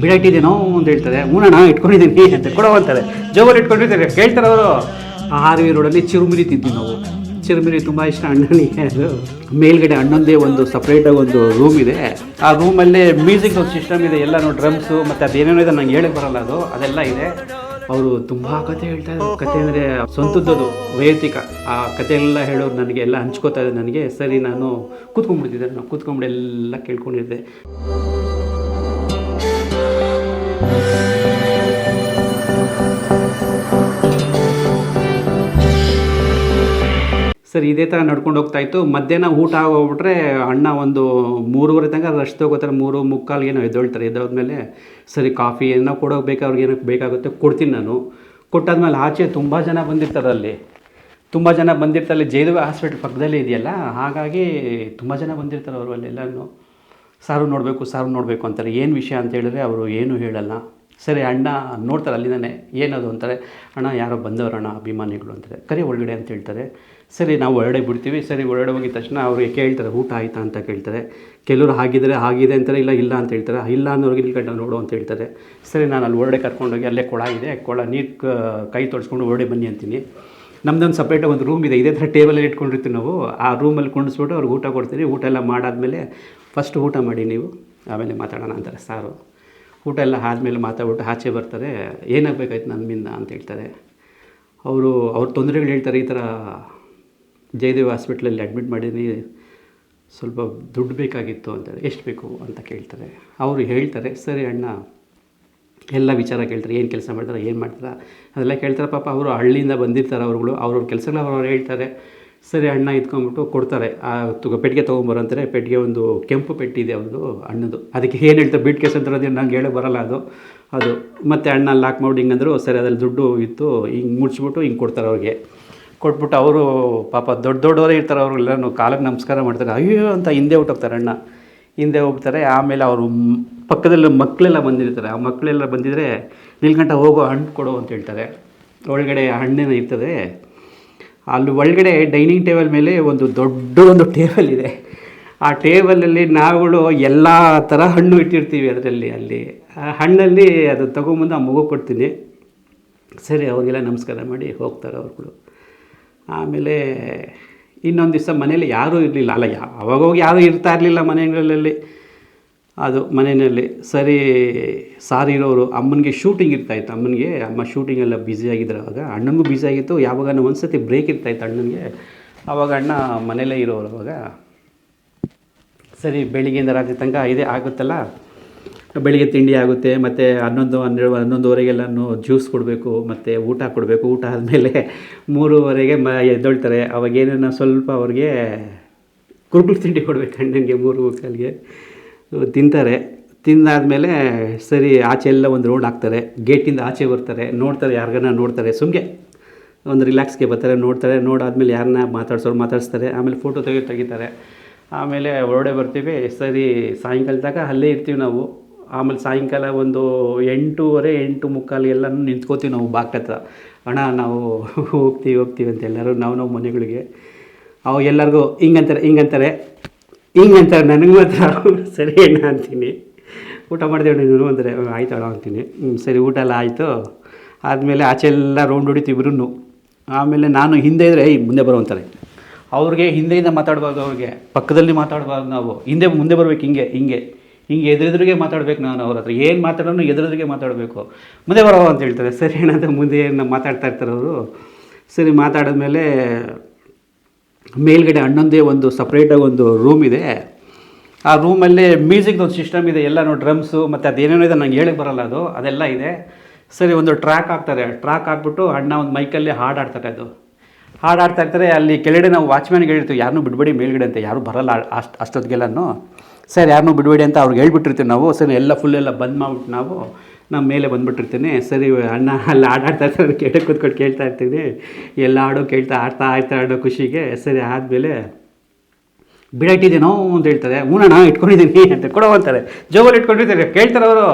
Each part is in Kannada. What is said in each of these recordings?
ಬಿಡಾಟಿದೇನೋ ಅಂತ ಹೇಳ್ತಾರೆ. ಹೂನಣ್ಣ ಇಟ್ಕೊಂಡಿದ್ದೀನಿ ಅಂತ ಕೊಡೋ ಅಂತಾರೆ. ಜೋಬಲ್ಲಿ ಇಟ್ಕೊಂಡಿರ್ತಾರೆ ಕೇಳ್ತಾರೆ ಅವರು. ಆರ್ವಿ ರೋಡಲ್ಲಿ ಚಿರುಮಿರಿ ತಿಂತೀವಿ ನಾವು. ಚಿರುಮಿರಿ ತುಂಬ ಇಷ್ಟ ಅಣ್ಣನಿಗೆ. ಅದು ಮೇಲ್ಗಡೆ ಅಣ್ಣಂದೇ ಒಂದು ಸಪ್ರೇಟಾಗಿ ಒಂದು ರೂಮ್ ಇದೆ. ಆ ರೂಮಲ್ಲೇ ಮ್ಯೂಸಿಕ್ ಒಂದು ಸಿಸ್ಟಮ್ ಇದೆ. ಎಲ್ಲನೂ ಡ್ರಮ್ಸು ಮತ್ತು ಅದೇನೇನೋ ಇದೆ, ನಂಗೆ ಹೇಳಕ್ಕೆ ಬರಲ್ಲ ಅದು. ಅದೆಲ್ಲ ಇದೆ. ಅವರು ತುಂಬ ಕತೆ ಹೇಳ್ತಾ ಇದ್ರು. ಕತೆ ಅಂದರೆ ಸ್ವಂತದ್ದು ವೈಯಕ್ತಿಕ. ಆ ಕತೆ ಹೇಳೋರು ನನಗೆ ಎಲ್ಲ ಹಂಚ್ಕೋತಾ ಇದೆ ನನಗೆ ಸರಿ, ನಾನು ಕೂತ್ಕೊಂಡ್ಬಿಡ್ತಿದ್ದೆ ನಾನು ಕೂತ್ಕೊಂಡ್ಬಿಡಿ ಎಲ್ಲ ಕೇಳ್ಕೊಂಡಿದ್ದೆ. ಸರಿ, ಇದೇ ಥರ ನಡ್ಕೊಂಡು ಹೋಗ್ತಾ ಇತ್ತು. ಮಧ್ಯಾಹ್ನ ಊಟ ಆಗೋಗ್ಬಿಟ್ರೆ ಅಣ್ಣ ಒಂದು ಮೂರುವರೆ ತನಕ ರಶ್ ತಗೋತಾರೆ. ಮೂರು ಮುಕ್ಕಾಲ್ಗೆ ಏನೋ ಎದ್ದೊಳ್ತಾರೆ. ಎದ್ದೋದ್ಮೇಲೆ ಸರಿ ಕಾಫಿ ಏನೋ ಕೊಡೋಕೆ ಅವ್ರಿಗೆ ಏನಕ್ಕೆ ಬೇಕಾಗುತ್ತೆ, ಕೊಡ್ತೀನಿ ನಾನು. ಕೊಟ್ಟಾದ್ಮೇಲೆ ಆಚೆ ತುಂಬ ಜನ ಬಂದಿರ್ತಾರೆ ಅಲ್ಲಿ. ತುಂಬ ಜನ ಬಂದಿರ್ತಾರೆ ಜೈದವ ಹಾಸ್ಪಿಟ್ಲ್ ಪಕ್ಕದಲ್ಲೇ ಇದೆಯಲ್ಲ? ಹಾಗಾಗಿ ತುಂಬ ಜನ ಬಂದಿರ್ತಾರೆ ಅವರು ಅಲ್ಲೆಲ್ಲನೂ ಸಾರು ನೋಡಬೇಕು ಸಾರು ನೋಡಬೇಕು ಅಂತಾರೆ. ಏನು ವಿಷಯ ಅಂತ ಹೇಳಿದ್ರೆ ಅವರು ಏನೂ ಹೇಳಲ್ಲ. ಸರಿ, ಅಣ್ಣ ನೋಡ್ತಾರೆ ಅಲ್ಲಿಂದನೇ. ಏನದು? ಅಂತಾರೆ. ಅಣ್ಣ, ಯಾರೋ ಬಂದವರಣ್ಣ, ಅಭಿಮಾನಿಗಳು ಅಂತಾರೆ. ಕರೆ ಒಳಗಡೆ ಅಂತ ಹೇಳ್ತಾರೆ. ಸರಿ, ನಾವು ಹೊರಡೆ ಬಿಡ್ತೀವಿ. ಸರಿ, ಹೊರಗಡೆ ಹೋಗಿದ ತಕ್ಷಣ ಅವ್ರಿಗೆ ಕೇಳ್ತಾರೆ, ಊಟ ಆಯಿತಾ ಅಂತ ಕೇಳ್ತಾರೆ. ಕೆಲವರು ಹಾಗಿದ್ರೆ ಆಗಿದೆ ಅಂತಾರೆ, ಇಲ್ಲ ಇಲ್ಲ ಅಂತ ಹೇಳ್ತಾರೆ. ಇಲ್ಲ ಅನ್ನೋರಿಗೆ ನಿಲ್ಕಂಡು ಕಡೆ ನೋಡು ಅಂತ ಹೇಳ್ತಾರೆ. ಸರಿ, ನಾನು ಅಲ್ಲಿ ಹೊರಗಡೆ ಕರ್ಕೊಂಡೋಗಿ ಅಲ್ಲೇ ಕೊಳ ಇದೆ. ಕೊಳ ನೀರು, ಕೈ ತೊಳ್ಸ್ಕೊಂಡು ಹೊರಡೆ ಬನ್ನಿ ಅಂತೀನಿ. ನಮ್ದೊಂದು ಸಪ್ರೇಟಾಗಿ ಒಂದು ರೂಮ್ ಇದೆ. ಇದೇ ಥರ ಟೇಬಲಲ್ಲಿ ಇಟ್ಕೊಂಡಿರ್ತೀವಿ ನಾವು. ಆ ರೂಮಲ್ಲಿ ಕುಂಡಿಸ್ಬಿಟ್ಟು ಅವ್ರಿಗೆ ಊಟ ಕೊಡ್ತೀವಿ ಊಟ ಎಲ್ಲ ಮಾಡಾದಮೇಲೆ ಫಸ್ಟ್ ಊಟ ಮಾಡಿ ನೀವು. ಆಮೇಲೆ ಮಾತಾಡೋಣ ಅಂತಾರೆ ಸಾರು. ಊಟ ಎಲ್ಲ ಆದಮೇಲೆ ಮಾತಾಡ್ಬಿಟ್ಟು ಆಚೆ ಬರ್ತಾರೆ. ಏನಾಗಬೇಕಾಯ್ತು ನನ್ನಿಂದ ಅಂತ ಹೇಳ್ತಾರೆ. ಅವರು, ಅವ್ರ ತೊಂದರೆಗಳು ಹೇಳ್ತಾರೆ ಈ ಥರ ಜಯದೇವ್ ಹಾಸ್ಪಿಟ್ಲಲ್ಲಿ ಅಡ್ಮಿಟ್ ಮಾಡಿದ್ದೀನಿ ಸ್ವಲ್ಪ ದುಡ್ಡು ಬೇಕಾಗಿತ್ತು ಅಂತಾರೆ. ಎಷ್ಟು ಬೇಕು ಅಂತ ಕೇಳ್ತಾರೆ. ಅವರು ಹೇಳ್ತಾರೆ, ಸರಿ ಅಣ್ಣ. ಎಲ್ಲ ವಿಚಾರ ಕೇಳ್ತಾರೆ, ಏನು ಕೆಲಸ ಮಾಡ್ತಾರೆ, ಏನು ಮಾಡ್ತಾರೆ? ಅದೆಲ್ಲ ಕೇಳ್ತಾರೆ. ಪಾಪ ಅವರು ಹಳ್ಳಿಯಿಂದ ಬಂದಿರ್ತಾರೆ ಅವ್ರುಗಳು. ಅವ್ರವ್ರ ಕೆಲಸನ ಅವ್ರು ಹೇಳ್ತಾರೆ. ಸರಿ ಅಣ್ಣ, ಇದ್ಕೊಂಬಿಟ್ಟು ಕೊಡ್ತಾರೆ. ಆ ಪೆಟ್ಟಿಗೆ ತೊಗೊಂಬರಂತಾರೆ ಪೆಟ್ಟಿಗೆ ಒಂದು ಕೆಂಪು ಪೆಟ್ಟಿ ಇದೆ ಅವ್ರದ್ದು ಅಣ್ಣದು ಅದಕ್ಕೆ ಏನು ಹೇಳ್ತಾರೆ, ಬಿಟ್ ಕೇಸ್ ಅಂತ ನಂಗೆ ಹೇಳೋ ಬರಲ್ಲ ಅದು. ಅದು. ಮತ್ತು ಅಣ್ಣ ಲಾಕ್ ಮಾಡಿ ಹಿಂಗಂದ್ರು, ಸರಿ, ಅದ್ರಲ್ಲಿ ದುಡ್ಡು ಇತ್ತು, ಹಿಂಗೆ ಮುಚ್ಚಿಬಿಟ್ಟು ಹಿಂಗೆ ಕೊಡ್ತಾರೆ ಅವ್ರಿಗೆ. ಕೊಟ್ಬಿಟ್ಟು ಅವರು ಪಾಪ ದೊಡ್ಡ ದೊಡ್ಡವರೇ ಇರ್ತಾರೆ ಅವ್ರಿಗೆಲ್ಲನೂ ಕಾಲಕ್ಕೆ ನಮಸ್ಕಾರ ಮಾಡ್ತಾರೆ. ಅಯ್ಯೋ ಅಂತ ಹಿಂದೆ ಹೊಟ್ಟೋಗ್ತಾರೆ ಅಣ್ಣ. ಹಿಂದೆ ಹೋಗ್ತಾರೆ ಆಮೇಲೆ ಅವರು ಪಕ್ಕದಲ್ಲಿ ಮಕ್ಕಳೆಲ್ಲ ಬಂದಿರ್ತಾರೆ. ಆ ಮಕ್ಕಳೆಲ್ಲ ಬಂದಿದ್ದರೆ ನಿಲ್ಗಂಟ ಹೋಗೋ, ಹಣ್ಣು ಕೊಡು ಅಂತ ಹೇಳ್ತಾರೆ. ಒಳಗಡೆ ಹಣ್ಣೇನು ಇರ್ತದೆ. ಅಲ್ಲಿ ಒಳಗಡೆ ಡೈನಿಂಗ್ ಟೇಬಲ್ ಮೇಲೆ ಒಂದು ದೊಡ್ಡ ಒಂದು ಟೇಬಲ್ ಇದೆ. ಆ ಟೇಬಲಲ್ಲಿ ನಾವುಗಳು ಎಲ್ಲ ಥರ ಹಣ್ಣು ಇಟ್ಟಿರ್ತೀವಿ ಅದರಲ್ಲಿ ಅಲ್ಲಿ. ಆ ಹಣ್ಣಲ್ಲಿ ಅದು ತೊಗೊಂಬಂದು ಆ ಮಗು ಕೊಡ್ತೀನಿ. ಸರಿ, ಅವರಿಗೆಲ್ಲ ನಮಸ್ಕಾರ ಮಾಡಿ ಹೋಗ್ತಾರೆ ಅವ್ರುಗಳು. ಆಮೇಲೆ ಇನ್ನೊಂದು ದಿವಸ ಮನೇಲಿ ಯಾರೂ ಇರಲಿಲ್ಲ. ಅಲ್ಲ ಅವಾಗೋಗಿ ಯಾರೂ ಇರ್ತಾ ಇರಲಿಲ್ಲ ಮನೆಗಳಲ್ಲಿ. ಅದು ಮನೆಯಲ್ಲಿ ಸರಿ, ಸಾರ್ ಇರೋರು ಅಮ್ಮನಿಗೆ ಶೂಟಿಂಗ್ ಇರ್ತಾಯಿತ್ತು ಅಮ್ಮನಿಗೆ ಅಮ್ಮ ಶೂಟಿಂಗೆಲ್ಲ ಬ್ಯುಸಿ ಆಗಿದ್ರು ಅವಾಗ. ಅಣ್ಣನಿಗೂ ಬ್ಯುಸಿ ಆಗಿತ್ತು. ಯಾವಾಗ ಒಂದು ಸತಿ ಬ್ರೇಕ್ ಇರ್ತಾಯಿತ್ತು ಅಣ್ಣನಿಗೆ. ಅವಾಗ ಅಣ್ಣ ಮನೇಲೇ ಇರೋರು ಅವಾಗ. ಸರಿ, ಬೆಳಿಗ್ಗೆಯಿಂದ ರಾತ್ರಿ ತನಕ ಇದೇ ಆಗುತ್ತಲ್ಲ? ಬೆಳಿಗ್ಗೆ ತಿಂಡಿ ಆಗುತ್ತೆ, ಮತ್ತು ಹನ್ನೊಂದು, ಹನ್ನೆರಡು, ಹನ್ನೊಂದುವರೆಗೆಲ್ಲನೂ ಜ್ಯೂಸ್ ಕೊಡಬೇಕು, ಮತ್ತು ಊಟ ಕೊಡಬೇಕು. ಊಟ ಆದಮೇಲೆ ಮೂರುವರೆಗೆ ಮ ಎದ್ದೊಳ್ತಾರೆ. ಅವಾಗ ಸ್ವಲ್ಪ ಅವ್ರಿಗೆ ಕುರುಕುಲು ತಿಂಡಿ ಕೊಡ್ಬೇಕು ಅಣ್ಣನಿಗೆ ಮೂರು ಮುಕ್ಕಾಲಿಗೆ ತಿಂತಾರೆ. ತಿಂದಾದಮೇಲೆ ಸರಿ ಆಚೆ ಎಲ್ಲ ಒಂದು ರೌಂಡ್ ಹಾಕ್ತಾರೆ. ಗೇಟಿಂದ ಆಚೆ ಬರ್ತಾರೆ. ನೋಡ್ತಾರೆ, ಯಾರಿಗಾನ ನೋಡ್ತಾರೆ. ಸುಮ್ಮನೆ ಒಂದು ರಿಲ್ಯಾಕ್ಸ್ಗೆ ಬರ್ತಾರೆ, ನೋಡ್ತಾರೆ. ನೋಡಾದ್ಮೇಲೆ ಯಾರನ್ನ ಮಾತಾಡ್ಸೋರು ಮಾತಾಡಿಸ್ತಾರೆ. ಆಮೇಲೆ ಫೋಟೋ ತೆಗಿ ತೆಗಿತಾರೆ. ಆಮೇಲೆ ಹೊರಡೆ ಬರ್ತೀವಿ. ಸರಿ ಸಾಯಂಕಾಲದಾಗ ಅಲ್ಲೇ ಇರ್ತೀವಿ ನಾವು. ಆಮೇಲೆ ಸಾಯಂಕಾಲ ಒಂದು ಎಂಟೂವರೆ ಎಂಟು ಮುಕ್ಕಾಲು ಎಲ್ಲನೂ ನಿಂತ್ಕೋತೀವಿ ನಾವು ಬಾಗ್ಲ ಅಣ್ಣ, ನಾವು ಹೋಗ್ತೀವಿ ಹೋಗ್ತೀವಿ ಅಂತ ಎಲ್ಲರೂ ನಾವು ನಾವು ಮನೆಗಳಿಗೆ. ಅವು ಎಲ್ಲರಿಗೂ, ಹಿಂಗಂತಾರೆ ಹಿಂಗಂತಾರೆ. ಹಿಂಗಂತಾರೆ, ನನಗೆ ಮಾತ್ರ ಸರಿ ಅಣ್ಣ ಅಂತೀನಿ. ಊಟ ಮಾಡಿದೆ ನೀನು ಅಂದರೆ ಆಯ್ತು ಅಣ್ಣ ಅಂತೀನಿ. ಸರಿ, ಊಟ ಎಲ್ಲ ಆಯಿತು. ಆದಮೇಲೆ ಆಚೆ ಎಲ್ಲ ರೌಂಡ್ ಹೊಡಿತೀವಿ ಇಬ್ಬರೂ ಆಮೇಲೆ ನಾನು ಹಿಂದೆ ಇದ್ದರೆ ಏಯ್, ಮುಂದೆ ಬರುವಂತಾರೆ ಅವ್ರಿಗೆ ಹಿಂದೆಯಿಂದ ಮಾತಾಡ್ಬಾರ್ದು ಅವ್ರಿಗೆ. ಪಕ್ಕದಲ್ಲಿ ಮಾತಾಡಬಾರ್ದು ನಾವು. ಹಿಂದೆ, ಮುಂದೆ ಬರಬೇಕು, ಹಿಂಗೆ ಹಿಂಗೆ. ಹಿಂಗೆ ಎದುರೆದುರಿಗೆ ಮಾತಾಡ್ಬೇಕು ನಾನು ಅವ್ರ ಹತ್ರ. ಏನು ಮಾತಾಡೋನು ಎದುರೆದುರಿಗೆ ಮಾತಾಡಬೇಕು. ಮುಂದೆ ಬರೋ ಅಂತ ಹೇಳ್ತಾರೆ. ಸರಿ ಅಂತ ಮುಂದೆ ಏನು ಮಾತಾಡ್ತಾ ಇರ್ತಾರೆ ಅವರು. ಸರಿ, ಮಾತಾಡಿದ್ಮೇಲೆ ಮೇಲ್ಗಡೆ ಅಣ್ಣಂದೇ ಒಂದು ಸಪ್ರೇಟಾಗಿ ಒಂದು ರೂಮ್ ಇದೆ. ಆ ರೂಮಲ್ಲೇ ಮ್ಯೂಸಿಕ್ದು ಒಂದು ಸಿಸ್ಟಮ್ ಇದೆ. ಎಲ್ಲನೂ ಡ್ರಮ್ಸು ಮತ್ತು ಅದೇನೇನೋ ಇದೆ ನಂಗೆ ಹೇಳಕ್ಕೆ ಬರಲ್ಲ ಅದು. ಅದೆಲ್ಲ ಇದೆ. ಸರಿ, ಒಂದು ಟ್ರ್ಯಾಕ್ ಹಾಕ್ತಾರೆ. ಟ್ರ್ಯಾಕ್ ಹಾಕ್ಬಿಟ್ಟು ಅಣ್ಣ ಒಂದು ಮೈಕಲ್ಲಿ ಹಾಡು ಆಡ್ತಾರೆ ಅದು. ಹಾಡು ಆಡ್ತಾ ಇರ್ತಾರೆ, ಅಲ್ಲಿ ಕೆಳಗಡೆ ನಾವು ವಾಚ್ಮ್ಯಾನ್ಗೆ ಹೇಳಿರ್ತೀವಿ ಯಾರನ್ನೂ ಬಿಡಬೇಡಿ ಮೇಲ್ಗಡೆ ಅಂತ, ಯಾರೂ ಬರಲ್ಲ ಅಷ್ಟು, ಅಷ್ಟೊತ್ತಿಗೆಲ್ಲನೂ. ಸರ್ ಯಾರನ್ನೂ ಬಿಡಬೇಡಿ ಅಂತ ಅವ್ರಿಗೆ ಹೇಳ್ಬಿಟ್ಟಿರ್ತೀವಿ ನಾವು, ಸರಿ, ಎಲ್ಲ ಫುಲ್ ಎಲ್ಲ ಬಂದ್ ಮಾಡ್ಬಿಟ್ಟು ನಾವು ನಮ್ಮ ಮೇಲೆ ಬಂದ್ಬಿಟ್ಟಿರ್ತೀನಿ. ಸರಿ, ಅಣ್ಣ, ಅಲ್ಲಿ ಆಡಾಡ್ತಾ ಇರ್ತಾರೆ ಕೇಳಕ್ಕೆ ಕೂತ್ಕೊಂಡು ಕೇಳ್ತಾ ಇರ್ತೀನಿ. ಎಲ್ಲ ಹಾಡು ಕೇಳ್ತಾ ಆಡ್ತಾ ಆಡ್ತಾ ಆಡೋ ಖುಷಿಗೆ, ಸರಿ, ಆದಮೇಲೆ ಬಿಡಾಟಿದೇನೋ ಅಂತ ಹೇಳ್ತಾರೆ. ಹೂನಣ್ಣ, ಇಟ್ಕೊಂಡಿದ್ದೀನಿ ಅಂತ ಕೊಡೋ ಅಂತಾರೆ. ಜೋಬಲ್ಲಿ ಇಟ್ಕೊಂಡಿರ್ತಾರೆ, ಕೇಳ್ತಾರೆ ಅವರು.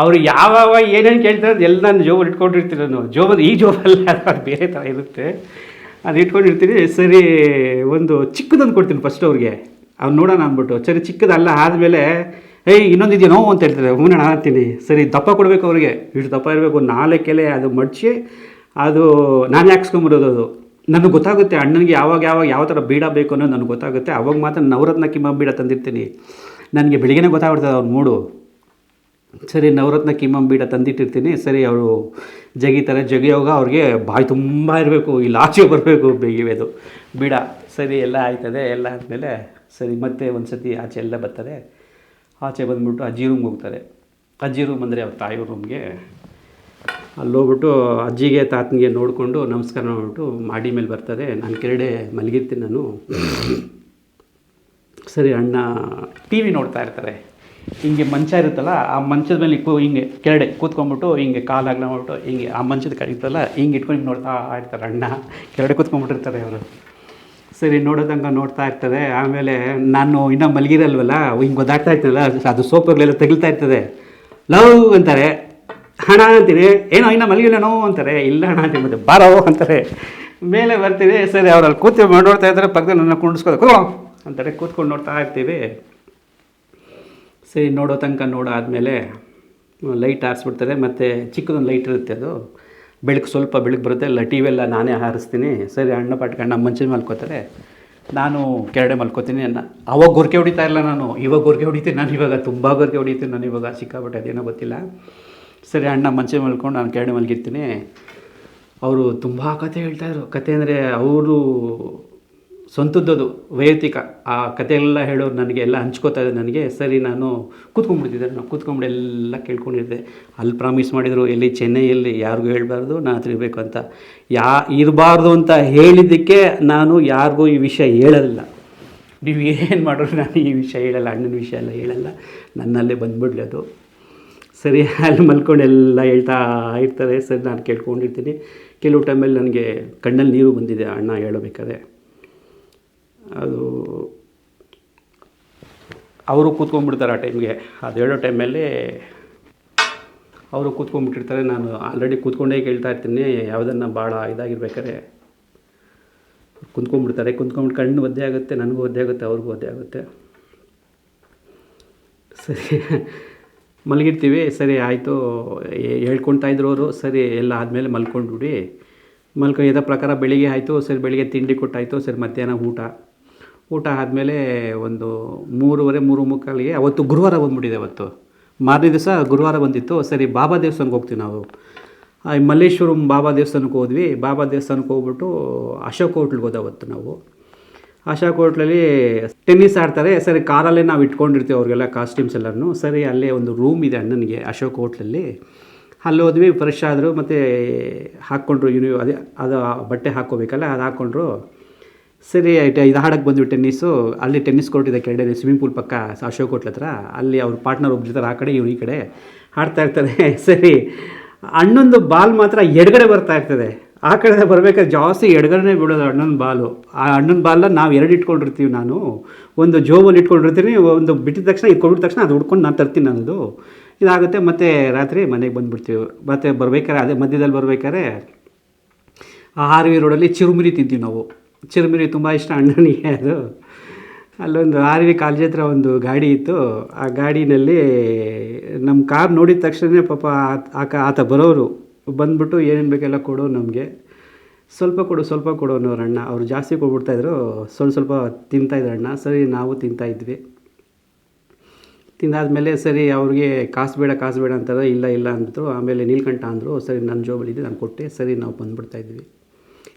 ಅವರು ಯಾವಾಗ ಏನೇನು ಕೇಳ್ತಾರೆ ಎಲ್ಲ ನಾನು ಜೋಬಲ್ಲಿ ಇಟ್ಕೊಂಡಿರ್ತೀನಿ ನಾನು. ಜೋಬಲ್ಲಿ, ಈ ಜೋಬಲ್ಲ ಬೇರೆ ಥರ ಇರುತ್ತೆ. ಅದು ಇಟ್ಕೊಂಡಿರ್ತೀನಿ ಸರಿ, ಒಂದು ಚಿಕ್ಕದೊಂದು ಕೊಡ್ತೀನಿ ಫಸ್ಟ್ ಅವ್ರಿಗೆ. ಅವ್ನು ನೋಡೋಣ ಅಂದ್ಬಿಟ್ಟು. ಸರಿ, ಚಿಕ್ಕದಲ್ಲ, ಆದಮೇಲೆ, ಏಯ್ ಇನ್ನೊಂದಿದೆಯೋ ಅಂತ ಹೇಳ್ತಾರೆ. ಹ್ಞೂ ನಾನು ಅಂತೀನಿ. ಸರಿ, ದಪ್ಪ ಕೊಡಬೇಕು ಅವ್ರಿಗೆ. ಇಷ್ಟು ದಪ್ಪ ಇರಬೇಕು, ನಾಲ್ಕು ಎಲೆ ಅದು ಮಡಚಿ, ಅದು ನಾನು ಹಾಕ್ಸ್ಕೊಂಬರೋದು ಅದು. ನನಗೆ ಗೊತ್ತಾಗುತ್ತೆ, ಅಣ್ಣನಿಗೆ ಯಾವಾಗ ಯಾವಾಗ ಯಾವ ಥರ ಬೀಡ ಬೇಕು ಅನ್ನೋದು ನನಗೆ ಗೊತ್ತಾಗುತ್ತೆ. ಅವಾಗ ಮಾತ್ರ ನವರತ್ನ ಕಿಮ್ಮ ಬೀಡ ತಂದಿರ್ತೀನಿ. ನನಗೆ ಬೆಳಿಗ್ಗೆನೇ ಗೊತ್ತಾಗ್ಬಿಡ್ತದೆ ಅವ್ರ ಮೂಡು. ಸರಿ, ನವರತ್ನ ಕಿಮ್ಮ ಬೀಡ ತಂದಿಟ್ಟಿರ್ತೀನಿ. ಸರಿ, ಅವರು ಜಗಿತಾರೆ ಜಗಿಯೋಗ ಅವ್ರಿಗೆ ಬಾಯಿ ತುಂಬ ಇರಬೇಕು ಇಲ್ಲಿ ಆಚೆ ಬರಬೇಕು ಬೇಗಿವೆದು ಬಿಡ, ಸರಿ, ಎಲ್ಲ ಆಯ್ತದೆ, ಎಲ್ಲ ಆದಮೇಲೆ ಸರಿ, ಮತ್ತೆ ಒಂದು ಸತಿ ಆಚೆ ಎಲ್ಲ ಬರ್ತಾರೆ. ಆಚೆ ಬಂದುಬಿಟ್ಟು ಅಜ್ಜಿ ರೂಮ್ಗೆ ಹೋಗ್ತಾರೆ. ಅಜ್ಜಿ ರೂಮ್ ಅಂದರೆ ಅವ್ರ ತಾಯಿ ರೂಮ್ಗೆ ಅಲ್ಲಿ ಹೋಗ್ಬಿಟ್ಟು ಅಜ್ಜಿಗೆ, ತಾತನಿಗೆ ನೋಡಿಕೊಂಡು ನಮಸ್ಕಾರ ಮಾಡ್ಬಿಟ್ಟು ಮಾಡಿ ಮೇಲೆ ಬರ್ತಾರೆ. ನಾನು ಕೆರಡೆ ಮಲಗಿರ್ತೀನಿ ನಾನು. ಸರಿ, ಅಣ್ಣ ಟಿ ವಿ ನೋಡ್ತಾ ಇರ್ತಾರೆ. ಹಿಂಗೆ ಮಂಚ ಇರುತ್ತಲ್ಲ, ಆ ಮಂಚದ ಮೇಲೆ ಕೂ ಹಿಂಗೆ ಕೆರಡೆ ಕೂತ್ಕೊಂಡ್ಬಿಟ್ಟು ಹಿಂಗೆ ಕಾಲು ಅಗಲ ಮಾಡ್ಬಿಟ್ಟು ಹಿಂಗೆ ಆ ಮಂಚದ ಕಡೆ ಇರ್ತಲ್ಲ ಹಿಂಗೆ ಇಟ್ಕೊಂಡು ಹಿಂಗೆ ನೋಡ್ತಾ ಇರ್ತಾರೆ ಅಣ್ಣ. ಕೆರಡೆ ಕೂತ್ಕೊಂಡ್ಬಿಟ್ಟಿರ್ತಾರೆ ಅವರು ಸರಿ, ನೋಡೋದಂಗೆ ನೋಡ್ತಾ ಇರ್ತದೆ. ಆಮೇಲೆ ನಾನು ಇನ್ನೂ ಮಲಗಿರಲ್ವಲ್ಲ, ಹಿಂಗೆ ಗೊತ್ತಾಗ್ತಾ ಇರ್ತದಲ್ಲ ಅದು ಸೋಪುಗಳೆಲ್ಲ ತೆಗಿಲ್ತಾ ಇರ್ತದೆ. ಲವ್ ಅಂತಾರೆ. ಹಣ ಅಂತೀನಿ. ಏನೋ ಇನ್ನೂ ಮಲಗಿಲ್ಲನೋ ಅಂತಾರೆ. ಇಲ್ಲ ಹಣ ಅಂತ ಮತ್ತೆ ಬಾರೋ ಅಂತಾರೆ. ಮೇಲೆ ಬರ್ತೀವಿ. ಸರಿ, ಅವ್ರಲ್ಲಿ ಕೂತು ನೋಡ್ತಾ ಇದ್ದಾರೆ. ಪಕ್ಕದಲ್ಲಿ ನನ್ನ ಕುಂಡಿಸ್ಕೋದು ಕೂತ್ಕೊಂಡು ನೋಡ್ತಾ ಇರ್ತೀವಿ. ಸರಿ, ನೋಡೋ ತನಕ ನೋಡೋ ಆದಮೇಲೆ ಲೈಟ್ ಹಾರಿಸ್ಬಿಡ್ತಾರೆ ಮತ್ತು ಚಿಕ್ಕದೊಂದು ಲೈಟ್ ಇರುತ್ತೆ ಅದು. ಬೆಳಕು ಸ್ವಲ್ಪ ಬೆಳಕು ಬರುತ್ತೆ. ಎಲ್ಲ ಟಿ ವಿಯೆಲ್ಲ ನಾನೇ ಹಾರಿಸ್ತೀನಿ ಸರಿ, ಅಣ್ಣ ಪಾಟ್ಕಣ್ಣ ಮಂಚಿನ ಮಲ್ಕೋತಾರೆ. ನಾನು ಕೆರಡೆ ಮಲ್ಕೋತೀನಿ. ಅನ್ನ ಅವಾಗ ಗೊರ್ಕೆ ಹೊಡಿತಾ ಇಲ್ಲ ನಾನು. ಇವಾಗ ಗೊರ್ಕೆ ಹೊಡಿತೀನಿ ನಾನು. ಇವಾಗ ತುಂಬ ಗೊರ್ಕೆ ಹೊಡಿತೀನಿ ನಾನು. ಇವಾಗ ಸಿಕ್ಕಾಬಿಟ್ಟೆ ಅದೇನೋ ಗೊತ್ತಿಲ್ಲ. ಸರಿ, ಅಣ್ಣ ಮಂಚೆ ಮಲ್ಕೊಂಡು ನಾನು ಕೆರಡೆ ಮಲಗಿರ್ತೀನಿ. ಅವರು ತುಂಬ ಕತೆ ಹೇಳ್ತಾಯಿದ್ರು ಕತೆ ಅಂದರೆ ಅವರು ಸ್ವಂತದ್ದದು, ವೈಯಕ್ತಿಕ. ಆ ಕತೆ ಎಲ್ಲ ಹೇಳೋರು ನನಗೆ ಎಲ್ಲ ಹಂಚ್ಕೋತಾ ಇದ್ದಾರೆ ನನಗೆ. ಸರಿ, ನಾನು ಕೂತ್ಕೊಂಡ್ಬಿಡ್ತಿದ್ದೆ ನಾನು ಕೂತ್ಕೊಂಡ್ಬಿಡಿ ಎಲ್ಲ ಕೇಳ್ಕೊಂಡಿದ್ದೆ. ಅಲ್ಲಿ ಪ್ರಾಮಿಸ್ ಮಾಡಿದರು, ಎಲ್ಲಿ ಚೆನ್ನೈಯಲ್ಲಿ ಯಾರಿಗೂ ಹೇಳಬಾರ್ದು, ನಾನು ಇರಬೇಕು ಅಂತ. ಯಾ, ಇರಬಾರ್ದು ಅಂತ ಹೇಳಿದ್ದಕ್ಕೆ ನಾನು ಯಾರಿಗೂ ಈ ವಿಷಯ ಹೇಳಲ್ಲ ನೀವು ಏನು ಮಾಡೋರು ನಾನು ಈ ವಿಷಯ ಹೇಳಲ್ಲ, ಅಣ್ಣನ ವಿಷಯ ಎಲ್ಲ ಹೇಳಲ್ಲ. ನನ್ನಲ್ಲೇ ಬಂದ್ಬಿಡಲಿ ಅದು. ಸರಿ, ಅಲ್ಲಿ ಮಲ್ಕೊಂಡು ಎಲ್ಲ ಹೇಳ್ತಾ ಇರ್ತಾರೆ. ಸರಿ, ನಾನು ಕೇಳ್ಕೊಂಡಿರ್ತೀನಿ. ಕೆಲವು ಟೈಮಲ್ಲಿ ನನಗೆ ಕಣ್ಣಲ್ಲಿ ನೀರು ಬಂದಿದೆ, ಅಣ್ಣ ಹೇಳಬೇಕಾದ್ರೆ. ಅದು ಅವರು ಕೂತ್ಕೊಂಡ್ಬಿಡ್ತಾರೆ ಆ ಟೈಮ್ಗೆ. ಅದು ಹೇಳೋ ಟೈಮಲ್ಲಿ ಅವರು ಕೂತ್ಕೊಂಡ್ಬಿಟ್ಟಿರ್ತಾರೆ. ನಾನು ಆಲ್ರೆಡಿ ಕೂತ್ಕೊಂಡೇ ಕೇಳ್ತಾ ಇರ್ತೀನಿ. ಯಾವುದನ್ನು ಭಾಳ ಇದಾಗಿರ್ಬೇಕಾದ್ರೆ ಕುಂತ್ಕೊಂಡ್ಬಿಡ್ತಾರೆ. ಕುಂತ್ಕೊಂಡ್ಬಿಟ್ಟು ಕಣ್ಣು ಒದ್ದೆ ಆಗುತ್ತೆ, ನನಗೂ ಒದ್ದೆ ಆಗುತ್ತೆ, ಅವ್ರಿಗೂ ಒದ್ದೆ ಆಗುತ್ತೆ. ಸರಿ. ಮಲಗಿರ್ತೀವಿ. ಸರಿ, ಆಯಿತು. ಹೇಳ್ಕೊತಾ ಇದ್ರು ಅವರು. ಸರಿ, ಎಲ್ಲ ಆದಮೇಲೆ ಮಲ್ಕೊಂಡ್ಬಿಡಿ. ಮಲ್ಕೊ, ಇದ ಪ್ರಕಾರ ಬೆಳಿಗ್ಗೆ ಆಯಿತು. ಸರಿ, ಬೆಳಿಗ್ಗೆ ತಿಂಡಿ ಕೊಟ್ಟಾಯಿತು. ಸರಿ, ಮಧ್ಯಾಹ್ನ ಊಟ. ಊಟ ಆದಮೇಲೆ ಒಂದು ಮೂರುವರೆ, ಮೂರು ಮುಕ್ಕಾಲಿಗೆ ಅವತ್ತು ಗುರುವಾರ ಬಂದ್ಬಿಟ್ಟಿದೆ ಅವತ್ತು. ಮಾರನೇ ದಿವಸ ಗುರುವಾರ ಬಂದಿತ್ತು. ಸರಿ, ಬಾಬಾ ದೇವಸ್ಥಾನಕ್ಕೆ ಹೋಗ್ತೀವಿ ನಾವು. ಈ ಮಲ್ಲೇಶ್ವರಂ ಬಾಬಾ ದೇವಸ್ಥಾನಕ್ಕೆ ಹೋದ್ವಿ. ಬಾಬಾ ದೇವಸ್ಥಾನಕ್ಕೆ ಹೋಗ್ಬಿಟ್ಟು ಅಶೋಕ್ ಹೋಟ್ಲಿಗೆ ಹೋದ ಅವತ್ತು ನಾವು. ಅಶೋಕ್ ಹೋಟ್ಲಲ್ಲಿ ಟೆನ್ನಿಸ್ ಆಡ್ತಾರೆ. ಸರಿ, ಕಾರಲ್ಲೇ ನಾವು ಇಟ್ಕೊಂಡಿರ್ತೀವಿ ಅವ್ರಿಗೆಲ್ಲ ಕಾಸ್ಟ್ಯೂಮ್ಸ್ ಎಲ್ಲರೂ ಸರಿ, ಅಲ್ಲೇ ಒಂದು ರೂಮ್ ಇದೆ ಅಣ್ಣನಿಗೆ ಅಶೋಕ್ ಹೋಟ್ಲಲ್ಲಿ. ಅಲ್ಲಿ ಹೋದ್ವಿ ಫ್ರೆಶ್ ಆದರು ಮತ್ತು ಹಾಕ್ಕೊಂಡ್ರು ಯೂನಿ ಅದೇ, ಅದು ಬಟ್ಟೆ ಹಾಕ್ಕೋಬೇಕಲ್ಲ, ಅದು ಹಾಕ್ಕೊಂಡ್ರು. ಸರಿ, ಆಯ್ತು. ಇದು ಹಾಡಕ್ಕೆ ಬಂದ್ವಿ ಟೆನ್ನಿಸ್ಸು ಅಲ್ಲಿ ಟೆನ್ನಿಸ್ ಕೋರ್ಟ್ ಇದೆ ಕೆಳಗಡೆ ಸ್ವಿಮ್ಮಿಂಗ್ ಪೂಲ್ ಪಕ್ಕ ಅಶೋಕ್ ಹೋಟ್ಲ ಹತ್ರ. ಅಲ್ಲಿ ಅವ್ರ ಪಾರ್ಟ್ನರ್ ಒಬ್ಬಿರ್ತಾರೆ ಆ ಕಡೆ, ಇವ್ರು ಈ ಕಡೆ. ಹಾಡ್ತಾ ಇರ್ತಾರೆ. ಸರಿ. ಅಣ್ಣಂದು ಬಾಲ್ ಮಾತ್ರ ಎಡಗಡೆ ಬರ್ತಾ ಇರ್ತದೆ. ಆ ಕಡೆ ಬರಬೇಕಾದ್ರೆ ಜಾಸ್ತಿ ಎಡಗಡೆನೇ ಬಿಡೋದು ಅಣ್ಣನ ಬಾಲು. ಆ ಅಣ್ಣನ ಬಾಲ್ನ ನಾವು ಎರಡು ಇಟ್ಕೊಂಡಿರ್ತೀವಿ ನಾನು. ಒಂದು ಜೋಬಲ್ಲಿ ಇಟ್ಕೊಂಡಿರ್ತೀನಿ, ಒಂದು ಬಿಟ್ಟಿದ ತಕ್ಷಣ, ಇದು ಕೊಟ್ಟಿದ ತಕ್ಷಣ ಅದು ಹುಡ್ಕೊಂಡು ನಾನು ತರ್ತೀನಿ ನನ್ನದು. ಇದಾಗುತ್ತೆ. ಮತ್ತು ರಾತ್ರಿ ಮನೆಗೆ ಬಂದುಬಿಡ್ತೀವಿ. ಮತ್ತು ಬರ್ಬೇಕಾದ್ರೆ, ಅದೇ ಮಧ್ಯದಲ್ಲಿ ಬರ್ಬೇಕಾದ್ರೆ, ಆ ಆರ್ ವಿ ರೋಡಲ್ಲಿ ಚಿರುಮುರಿ ತಿಂತೀವಿ ನಾವು. ಚಿರುಮುರಿ ತುಂಬ ಇಷ್ಟ ಅಣ್ಣನಿಗೆ ಅದು. ಅಲ್ಲೊಂದು ಆರ್ ವಿ ಕಾಲೇಜ್ ಹತ್ರ ಒಂದು ಗಾಡಿ ಇತ್ತು. ಆ ಗಾಡಿನಲ್ಲಿ ನಮ್ಮ ಕಾರ್ ನೋಡಿದ ತಕ್ಷಣ ಪಾಪ ಆತ- ಆತ ಬರೋರು. ಬಂದ್ಬಿಟ್ಟು ಏನೇನು ಬೇಕೆಲ್ಲ ಕೊಡು ನಮಗೆ. ಸ್ವಲ್ಪ ಕೊಡು ಸ್ವಲ್ಪ ಕೊಡು ಅನ್ನೋರು ಅಣ್ಣ. ಅವರು ಜಾಸ್ತಿ ಕೊಡ್ಬಿಡ್ತಾಯಿದ್ರು ಸ್ವಲ್ಪ ಸ್ವಲ್ಪ ತಿಂತಾಯಿದ್ರು ಅಣ್ಣ. ಸರಿ, ನಾವು ತಿಂತಾಯಿದ್ವಿ ತಿಂದಾದಮೇಲೆ ಸರಿ, ಅವ್ರಿಗೆ ಕಾಸು ಬೇಡ ಕಾಸು ಬೇಡ ಅಂತಾರೆ. ಇಲ್ಲ ಇಲ್ಲ ಅಂದರು ಆಮೇಲೆ ನೀಲ್ಕಂಠ ಅಂದರು, ಸರಿ ನನ್ನ ಜೋಬಲ್ಲಿದೆ ನಾನು ಕೊಟ್ಟೆ. ಸರಿ, ನಾವು ಬಂದುಬಿಡ್ತಾಯಿದ್ವಿ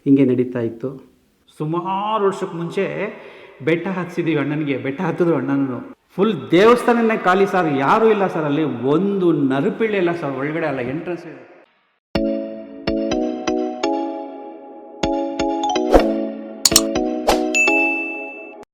ಹಿಂಗೆ ನಡೀತಾ ಇತ್ತು. ಸುಮಾರು ವರ್ಷಕ್ಕೆ ಮುಂಚೆ ಬೆಟ್ಟ ಹತ್ತಿಸಿದ್ದೀವಿ ಅಣ್ಣನಿಗೆ. ಬೆಟ್ಟ ಹತ್ತಿದ್ರು ಅಣ್ಣನೂ ಫುಲ್ ದೇವಸ್ಥಾನನೇ ಖಾಲಿ ಸರ್ ಯಾರೂ ಇಲ್ಲ ಸರ್ ಅಲ್ಲಿ. ಒಂದು ನರುಪಿಳ್ಳಿ ಇಲ್ಲ ಸರ್ ಒಳಗಡೆ ಅಲ್ಲ ಎಂಟ್ರೆನ್ಸ್ ಇದೆ.